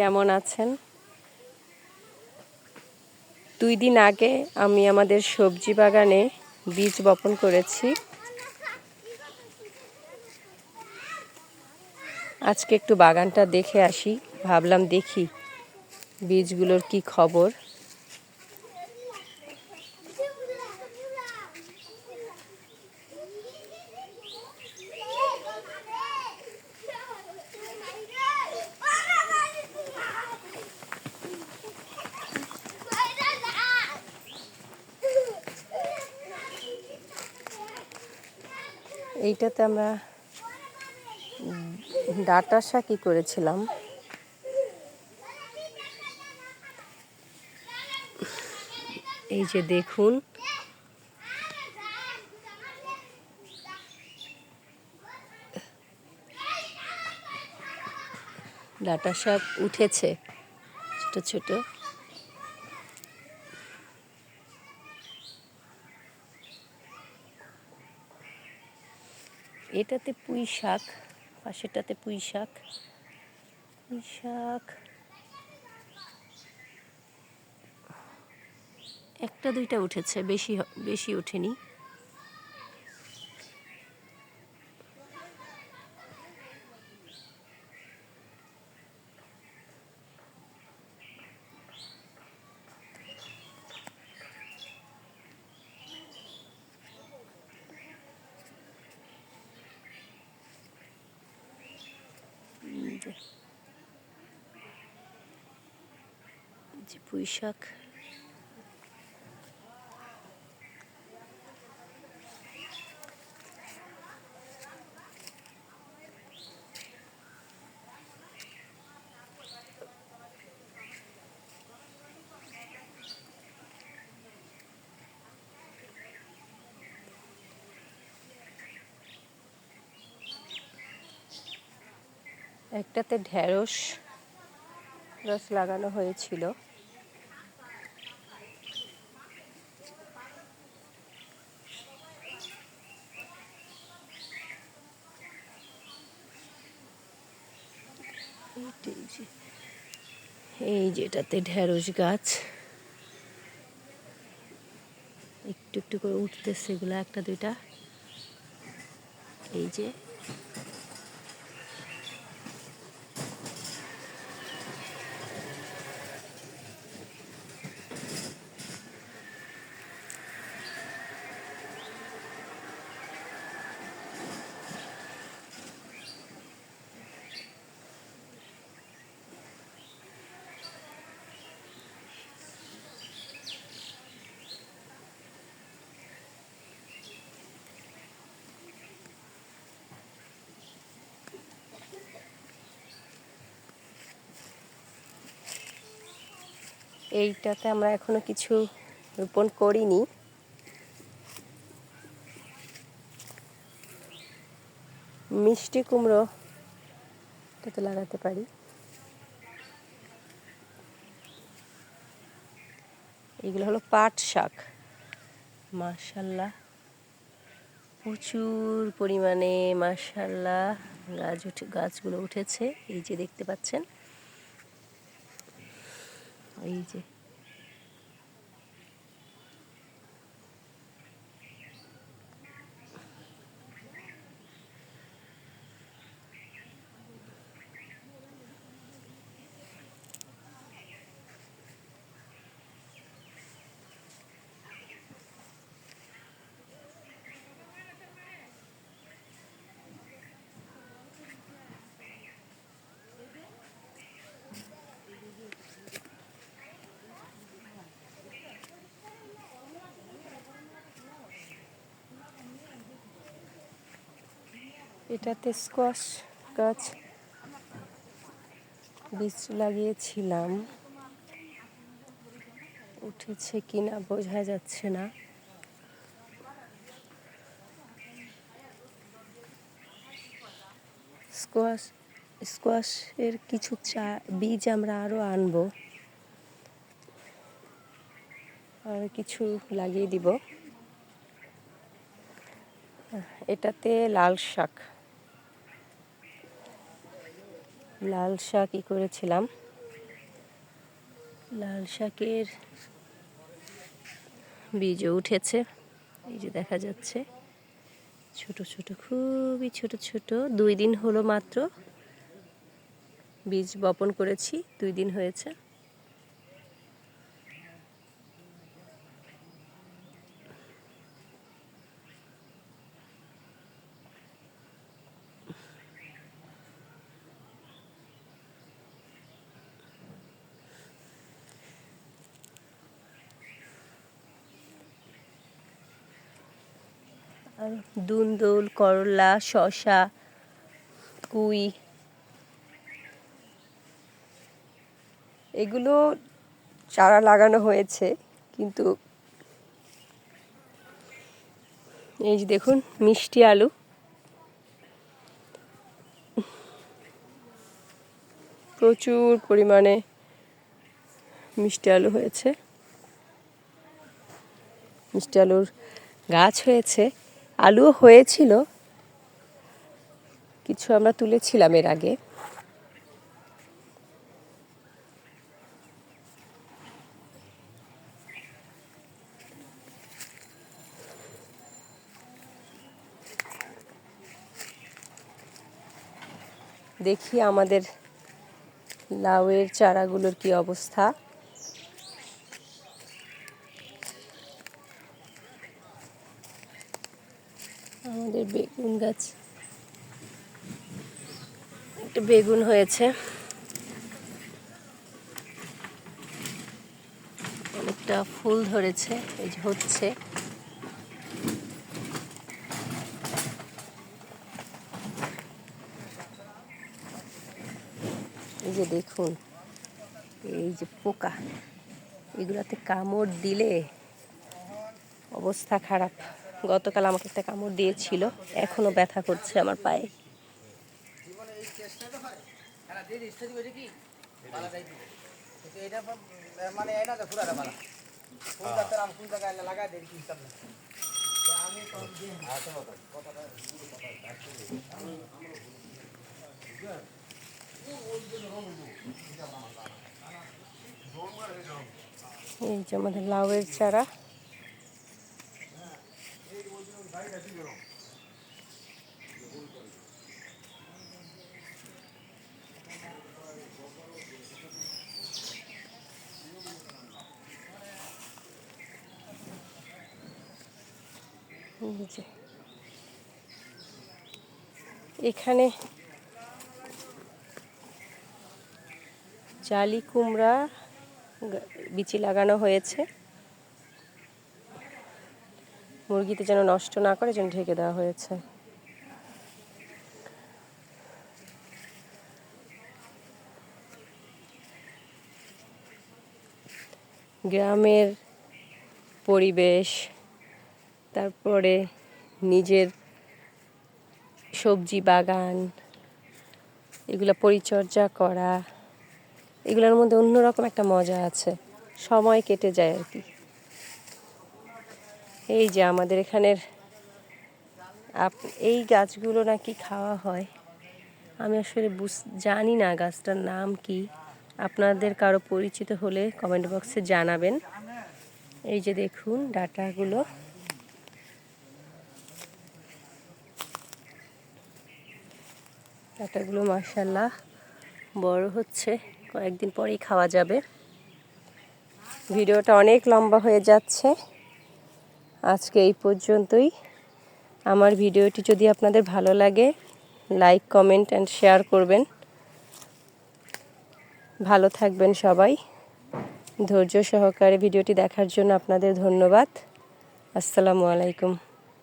কেমন আছেন? দুই দিন আগে আমি আমাদের সবজি বাগানে বীজ বপন করেছি। আজকে একটু বাগানটা দেখে আসি। ভাবলাম দেখি বীজগুলোর কি খবর। এইটাতে আমরা ডাটা শাকই করেছিলাম। এই যে দেখুন। ডাটা শাক উঠেছে ছোট ছোট। এটাতে পুঁই শাক পাশেরটাতে পুঁই শাক। পুঁই শাক। একটা দুইটা উঠেছে বেশি বেশি ওঠেনি এই যে এই যে পুঁই শাক একটাতে ঢেঁড়স গাছ লাগানো হয়েছিল। যে এই যেটাতে ঢেঁড়স গাছ। একটু একটু করে উঠতেছে এগুলো একটা দুইটা। এই যে এইটাতে আমরা এখনও কিছু রোপণ করিনি। মিষ্টি কুমড়ো এটাতে লাগাতে পারি। এগুলো হলো পাট শাক। মাশাল্লাহ, প্রচুর পরিমাণে মাশাল্লাহ গাছ উঠে গাছগুলো উঠেছে, এই যে দেখতে পাচ্ছেন। এই যে এটাতে স্কোয়াশ গাছ বীজ লাগিয়েছিলাম। উঠেছে কিনা বোঝা যাচ্ছে না। স্কোয়াশ স্কোয়াশের কিছু চা, বীজ আমরা আরও আনব। আর কিছু লাগিয়ে দিব। এটাতে লাল শাক। লাল শাক ই করেছিলাম। লাল শাকের বীজও উঠেছে। এই যে দেখা যাচ্ছে, ছোট ছোট, খুবই ছোট ছোট, দুই দিন হলো মাত্র বীজ বপন করেছি, দুই দিন হয়েছে। দুন্দুল, করলা, শসা, কুই। এগুলো চারা লাগানো হয়েছে, কিন্তু এই যে দেখুন, মিষ্টি আলু। প্রচুর পরিমাণে মিষ্টি আলু হয়েছে। মিষ্টি আলুর গাছ হয়েছে। আলুও হয়েছিল। কিছু আমরা তুলেছিলাম এর আগে। দেখি আমাদের লাউয়ের চারাগুলোর কি অবস্থা আমাদের বেগুন গাছ। একটা বেগুন হয়েছে। অনেকটা ফুল ধরেছে, এই যে হচ্ছে। এই যে দেখুন, এই যে পোকা, এগুলাতে কামড় দিলে অবস্থা খারাপ। গতকাল আমাকে একটা কামড় দিয়েছিল। এখনও ব্যথা করছে আমার পায়ে। এই যে আমাদের লাউয়ের বালা কোন জাতের আম কোন জায়গায় লাগাই দেই কি হিসাব নেই আমি তো আচ্ছা বাবা কথাটা এই যে আমাদের লাউয়ের চারা এই এখানে জালি কুমড়া বিচি লাগানো হয়েছে। মুরগিতে যেন নষ্ট না করে, যেন ঢেকে দেওয়া হয়েছে। গ্রামের পরিবেশ, তারপরে নিজের সবজি বাগান, এগুলো পরিচর্যা করা, এগুলোর মধ্যে অন্যরকম একটা মজা আছে। সময় কেটে যায় আর কি। এই যে আমাদের এখানের আপ, এই গাছগুলো নাকি খাওয়া হয়। আমি আসলে বুঝ, জানি না গাছটার নাম কি। আপনাদের কারও পরিচিত হলে কমেন্ট বক্সে জানাবেন। এই যে দেখুন ডাটাগুলো। ডাটাগুলো মার্শাল্লাহ বড় হচ্ছে। কয়েকদিন পরেই খাওয়া যাবে। ভিডিওটা অনেক লম্বা হয়ে যাচ্ছে। আজকে এই পর্যন্তই। আমার ভিডিওটি যদি আপনাদের ভালো লাগে লাইক কমেন্ট অ্যান্ড শেয়ার করবেন। ভালো থাকবেন সবাই। ধৈর্য সহকারে ভিডিওটি দেখার জন্য আপনাদের ধন্যবাদ। আসসালামু আলাইকুম।